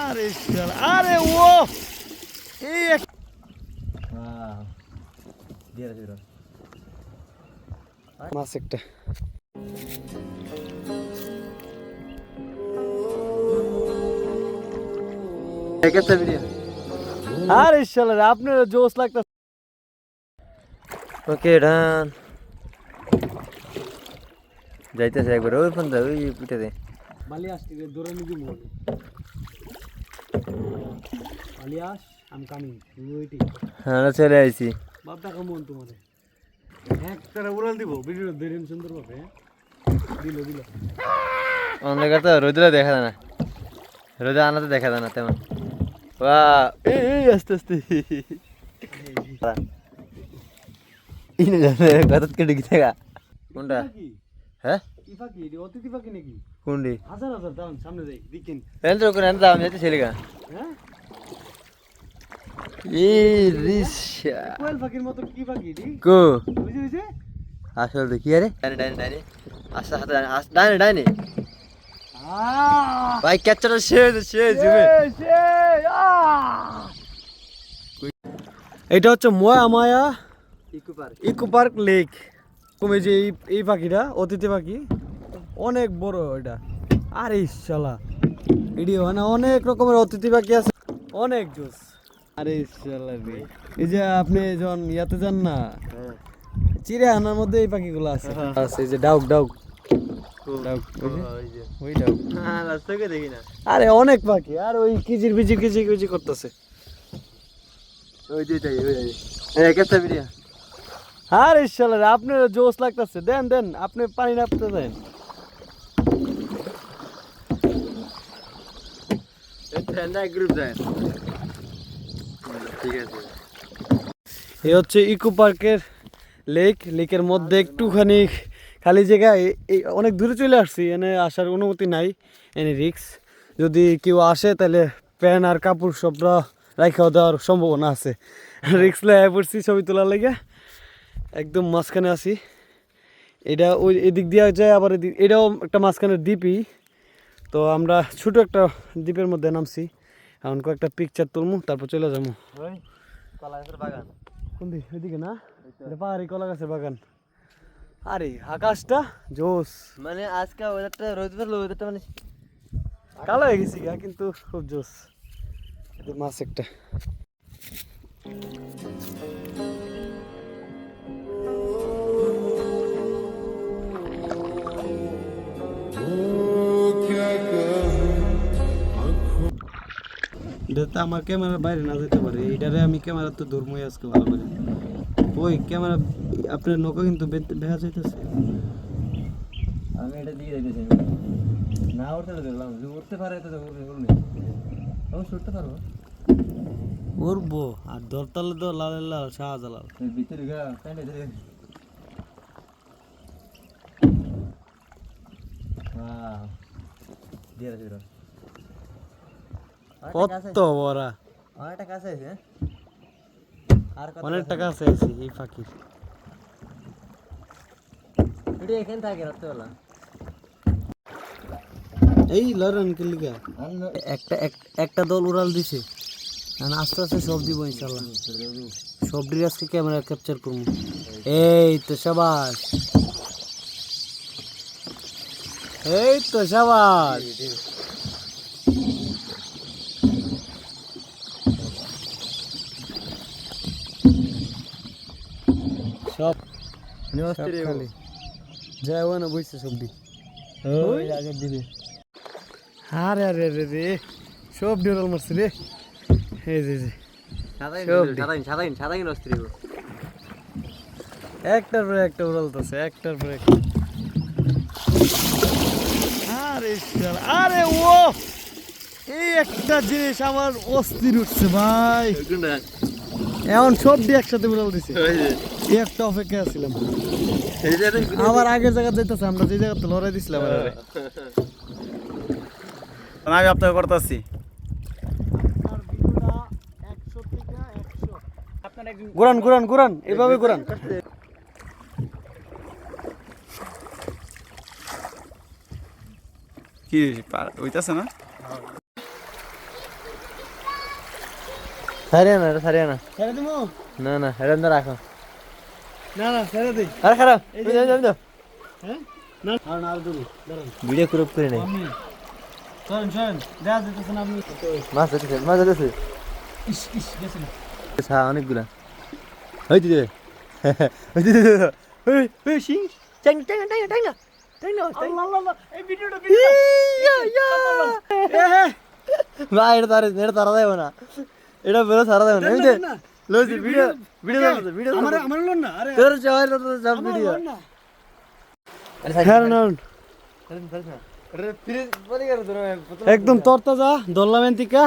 আরে আরে ও এই মাছ একটা আরে শালা আপনার জোশ লাগতা ওকে ডান যাইতেছে একবার। ওই ফোন ওই পিঠাতে মালিয়াস টিকে দৌড়ে নিবি মন মালিয়াস আম কামিং ওয়েটিং হ্যাঁ চলে আইছি। বাপটা কেমন তোমারে? এক তারা উড়াল দিব ভিডিও দেখেন সুন্দর ভাবে দিল দিল। অন্ধকার তো রোদরা দেখা যায় না। রোদে আনাতে দেখা যায় না তেমন। ওয়া। এই আস্তে আস্তে। ইনে জানে কত কেটে থাকা কোনটা? হ্যাঁ? কি ফাঁকি এটি অতিথি ফাঁকি নাকি? কোনটি? হাজার হাজার দাম সামনে যাই দিকেন এন্দ্র করে এন্দ্র আমি যাইতে ছেলেগা হ্যাঁ? এই রিসা কোয়েল ফাঁকির মতো কি ফাঁকি এটি কো? বুঝে বুঝে? আসল দেখি আরে। ডাইনে ডাইনে ডাইনে। আস্তে হাতে ডাইনে আস- ডাইনে ডাইনে। ভাই ক্যাচার শেষ শেষ জুমে। এটা হচ্ছে ময়া Maya eco park. Eco park lake. কমে যে এই এই পাখিটা অতিথি পাখি অনেক বড় এটা। আরে শালা এটি মানে অনেক রকমের অতিথি পাখি আছে অনেক জোস। আরে শালা রে। এই যে আপনি যখন ইয়াতে যান না চিড়িয়াখানার মধ্যে এই পাখিগুলো আছে। আছে যে ডাউক ডাউক। ডাউক ওই যে, ডাউক। হ্যাঁ না আরে অনেক পাখি আর ওই কিচির বিচির কিচির কিচির করতেছে। ওই দুইটাই ওই এই কেসা ভিডিও আরে শালা রে আপনার জোস লাগতেছে। দেন দেন আপনি পানি নাপতে দেন ঠান্ডা ঠিক আছে। এই হচ্ছে ইকো পার্কের লেক। লেকের মধ্যে একটুখানি খালি জায়গায় এই অনেক দূরে চলে আসছি এনে আসার অনুমতি নাই এনে রিক্স। যদি কেউ আসে তাহলে প্যান আর কাপড় সবরা রাখা দেওয়ার সম্ভাবনা আছে। রিক্স লাই পড়ছি ছবি তোলার লেগে। একদম মাঝখানে আছি। এটা ওই এদিক দিয়ে যায় আবার এদিক এটাও একটা মাঝখানের দ্বীপই। তো আমরা ছোট একটা দ্বীপের মধ্যে নামছি। এখন কয়েকটা পিকচার তুলমু তারপর চলে যাব। ওই কলা বাগান। কোন দিক ওইদিকে না? পাহাড়ি কলা গাছের বাগান। আরে আকাশটা জোস মানে আজকে ওয়েদারটা রোদ বেরলো ওয়েদারটা মানে কালো হয়ে গেছি গা কিন্তু খুব জোস মাছ একটা। এটা তো আমার ক্যামেরার বাইরে না যেতে পারে এইটারে আমি ক্যামেরা তো ধর্মই আজকে ভালো করে। ওই ক্যামেরা আপনার নৌকা কিন্তু দেখা যাইতেছে। আমি এটা দিয়ে দেখেছি না উঠতে তো দেখলাম যদি উঠতে পারে তো উঠবে উঠবে আমি উঠতে পারব। উড়বো আর দরতালে তো লাল লাল শাহজালাল। ভিতরে গা প্যান্টে ধরে হ্যাঁ দিয়ে দাও কত বড়া? অনেক টাকা আছে আর অনেক টাকা আছে আছে এই পাখির। এটা এখানে থাকে রাত্রেবেলা। এই লড়ান কিলিকা। একটা একটা দল উড়াল দিছে। আর আস্তে আস্তে সব দিব ইনশাল্লাহ। সব দিয়ে আজকে ক্যামেরা ক্যাপচার করব। এই তো সাবাস। এই তো সাবাস। সব। খালি। যায় না বইছে সবজি ওই? আগের দিকে আরে আরে রে সব ডিউরাল মারছে রে। এই যে যে। সাদাই সব নস্ত্রি একটার পর একটা উড়ালতেছে একটার পর একটা। আরে আরে ও! এই একটা জিনিস আমার অস্থির উঠছে ভাই। এখন সব দিয়ে একসাথে উড়াল দিছে। এই একটা অপেক্ষায় ছিলাম আবার আগের জায়গা যাইতেছে আমরা যে জায়গাতে লড়াই দিছিলাম আমি আপনাকে করতেছি। ঘুরান ঘুরান ঘুরান এভাবে ঘুরান। কি ওইটাছে না? সারিয়া না এটা সারিয়া না ছেড়ে দিমু না না এটা না রাখো না না ছেড়ে দিই আরে খারাপ এই যাও যাও হ্যাঁ না আর না আর দূরে ভিডিও ক্রপ করে নেই শোন শোন দেখা যেতেছে আপনি মাছ যেতেছে মাছ যেতেছে ইস ইস গেছে না হ্যাঁ অনেকগুলা ওই দিদি ওই দিদি ওই ওই সিং টাইম টাইম টাইম টাইম না টাইম না আল্লাহ আল্লাহ এই ভিডিওটা ইয়া ইয়া না এটা তার এটা তারা দেব না এটা বেরো সারা দেব না এই যে লজি ভিডিও ভিডিও ভিডিও আমার আমার লোন না আরে তোর চাই না তো সব ভিডিও হ্যাঁ না আরে ফিরে বলি কর তোর একদম তরতাজা ধরলাম এন্তিকা